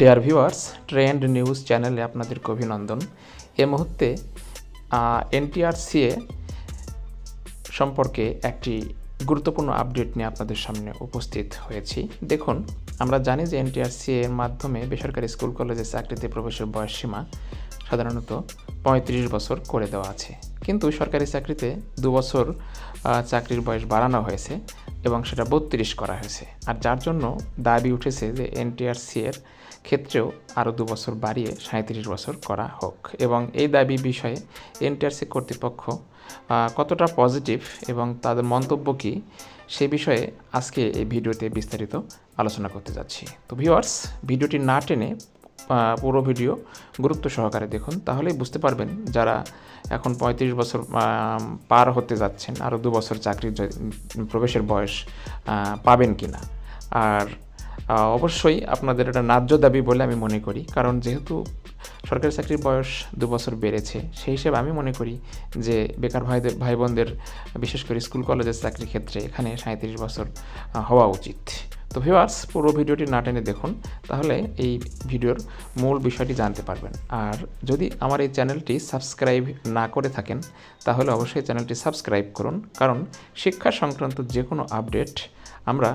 Dear viewers trend news চ্যানেলে আপনাদেরকে অভিনন্দন। এ মুহূর্তে এনটিআরসিএ সম্পর্কে একটি গুরুত্বপূর্ণ আপডেট নিয়ে আপনাদের সামনে উপস্থিত হয়েছি। দেখুন, আমরা জানি যে এনটিআরসি এর মাধ্যমে বেসরকারি স্কুল, কলেজে চাকরিতে প্রবেশের বয়সসীমা সাধারণত পঁয়ত্রিশ বছর করে দেওয়া আছে। কিন্তু সরকারি চাকরিতে দু বছর চাকরির বয়স বাড়ানো হয়েছে এবং সেটা বত্রিশ করা হয়েছে। আর যার জন্য দাবি উঠেছে যে এনটিআরসি এর ক্ষেত্রেও আরও দু বছর বাড়িয়ে সাঁত্রিশ বছর করা হোক। এবং এই দাবি বিষয়ে এনটিআরসি কর্তৃপক্ষ কতটা পজিটিভ এবং তাদের মন্তব্য কী সে বিষয়ে আজকে এই ভিডিওতে বিস্তারিত আলোচনা করতে যাচ্ছি। তো ভিওয়ার্স ভিডিওটি না টেনে পুরো ভিডিও গুরুত্ব সহকারে দেখুন। তাহলেই বুঝতে পারবেন যারা এখন পঁয়ত্রিশ বছর পার হতে যাচ্ছেন আরও দু বছর চাকরির প্রবেশের বয়স পাবেন কি না আর অবশ্যই আপনাদের এটা ন্যায্য দাবি বলে আমি মনে করি। কারণ যেহেতু সরকারি চাকরির বয়স দু বছর বেড়েছে, সেই হিসেবে আমি মনে করি যে বেকার ভাইদের ভাই বোনদের বিশেষ করে স্কুল, কলেজের চাকরির ক্ষেত্রে এখানে সাঁত্রিশ বছর হওয়া উচিত। তো ভিউয়ার্স পুরো ভিডিওটি না টেনে দেখুন, তাহলে এই ভিডিওর মূল বিষয়টি জানতে পারবেন। আর যদি আমার এই চ্যানেলটি সাবস্ক্রাইব না করে থাকেন, তাহলে অবশ্যই চ্যানেলটি সাবস্ক্রাইব করুন, কারণ শিক্ষা সংক্রান্ত যে কোনো আপডেট আমরা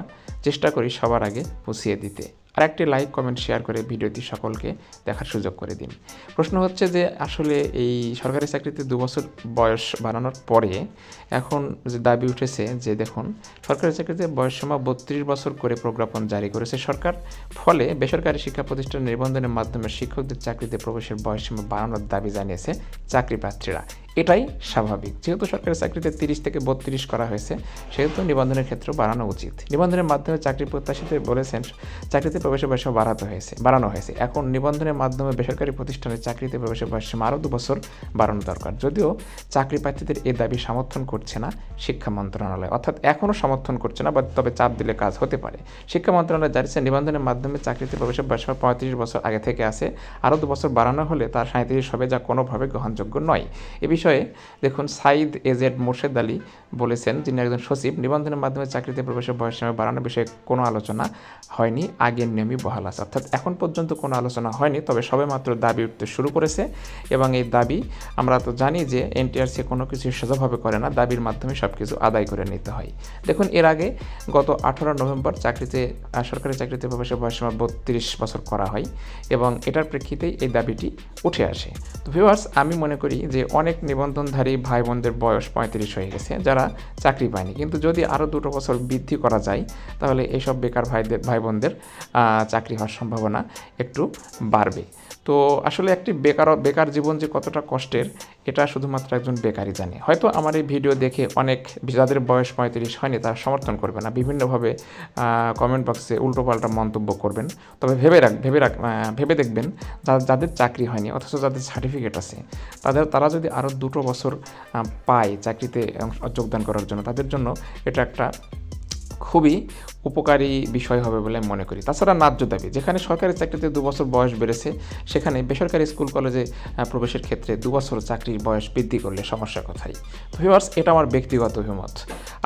চেষ্টা করি সবার আগে পৌঁছিয়ে দিতে। আর একটি লাইক কমেন্ট শেয়ার করে ভিডিওটি সকলকে দেখার সুযোগ করে দিন। প্রশ্ন হচ্ছে যে, আসলে এই সরকারি চাকরিতে দু বছর বয়স বাড়ানোর পরে এখন যে দাবি উঠেছে যে, দেখুন, সরকারি চাকরিতে বয়সসীমা বত্রিশ বছর করে প্রজ্ঞাপন জারি করেছে সরকার। ফলে বেসরকারি শিক্ষা প্রতিষ্ঠান নিবন্ধনের মাধ্যমে শিক্ষকদের চাকরিতে প্রবেশের বয়সসীমা বাড়ানোর দাবি জানিয়েছে চাকরি প্রার্থীরা এটাই স্বাভাবিক। যেহেতু সরকারি চাকরিতে তিরিশ থেকে বত্রিশ করা হয়েছে, সেহেতু নিবন্ধনের ক্ষেত্রে বাড়ানো উচিত। নিবন্ধনের মাধ্যমে চাকরি প্রত্যাশীদের বলেছেন, চাকরিতে প্রবেশের বয়স বাড়াতে হয়েছে, বাড়ানো হয়েছে। এখন নিবন্ধনের মাধ্যমে বেসরকারি প্রতিষ্ঠানে চাকরিতে প্রবেশের বয়স আরও দু বছর বাড়ানো দরকার। যদিও চাকরি প্রার্থীদের এই দাবি সমর্থন করছে না শিক্ষা মন্ত্রণালয়, অর্থাৎ এখনও সমর্থন করছে না বা তবে চাপ দিলে কাজ হতে পারে। শিক্ষা মন্ত্রণালয় জানিয়েছে, নিবন্ধনের মাধ্যমে চাকরিতে প্রবেশের বয়স পঁয়ত্রিশ বছর আগে থেকে আছে। আরও দু বছর বাড়ানো হলে তার সাঁত্রিশ হবে যা কোনোভাবে গ্রহণযোগ্য নয়। এ বিষয়ে দেখুন সাইদ এজেড মোর্শেদ আলী বলেছেন, যিনি একজন সচিব, নিবন্ধনের মাধ্যমে চাকরিতে প্রবেশের বয়স সীমা বাড়ানোর বিষয়ে কোনো আলোচনা হয়নি, আগের নিয়মই বহাল আছে। অর্থাৎ এখন পর্যন্ত কোনো আলোচনা হয়নি, তবে সবে মাত্র দাবি উঠতে শুরু করেছে এবং এই দাবি আমরা তো জানি যে এনটিআরসি কোনো কিছু সোজাভাবে করে না, দাবির মাধ্যমে সব কিছু আদায় করে নিতে হয়। দেখুন, এর আগে গত আঠারো নভেম্বর চাকরিতে সরকারি চাকরিতে প্রবেশের বয়সীমা বত্রিশ বছর করা হয় এবং এটার প্রেক্ষিতেই এই দাবিটি উঠে আসে। তো ভিউয়ার্স আমি মনে করি যে অনেক নিবন্ধনধারী ভাই বোনদের বয়স পঁয়ত্রিশ হয়ে গেছে, যারা চাকরি পায়নি। কিন্তু যদি আরও দুটো বছর বৃদ্ধি করা যায়, তাহলে এইসব বেকার ভাইদের ভাই বোনদের চাকরি হওয়ার সম্ভাবনা একটু বাড়বে। তো আসলে একটি বেকার বেকার জীবন যে কতটা কষ্টের এটা শুধুমাত্র একজন বেকারই জানে। হয়তো আমার এই ভিডিও দেখে অনেক যাদের বয়স পঁয়ত্রিশ হয়নি তারা সমর্থন করবে না। বিভিন্নভাবে কমেন্ট বক্সে উল্টোপাল্টা মন্তব্য করবেন। তবে ভেবে রাখ ভেবে রাখ ভেবে দেখবেন যাদের চাকরি হয়নি অথচ যাদের সার্টিফিকেট আছে, তাদের, তারা যদি আরও দুটো বছর পায় চাকরিতে যোগদান করার জন্য, তাদের জন্য এটা একটা খুবই উপকারী বিষয় হবে বলে মনে করি। তাছাড়া ন্যায্য দাবি, যেখানে সরকারি চাকরিতে দু বছর বয়স বেড়েছে, সেখানে বেসরকারি স্কুল কলেজে প্রবেশের ক্ষেত্রে দু বছর চাকরির বয়স বৃদ্ধি করলে সমস্যা কোথায় ভিউয়ার্স এটা আমার ব্যক্তিগত অভিমত।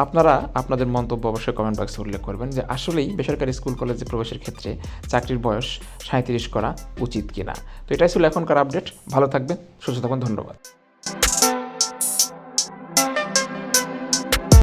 আপনারা আপনাদের মন্তব্য অবশ্যই কমেন্ট বক্সে উল্লেখ করবেন যে আসলেই বেসরকারি স্কুল কলেজে প্রবেশের ক্ষেত্রে চাকরির বয়স সাঁত্রিশ করা উচিত কিনা। তো এটাই ছিল এখনকার আপডেট ভালো থাকবেন, সুস্থ থাকুন, ধন্যবাদ।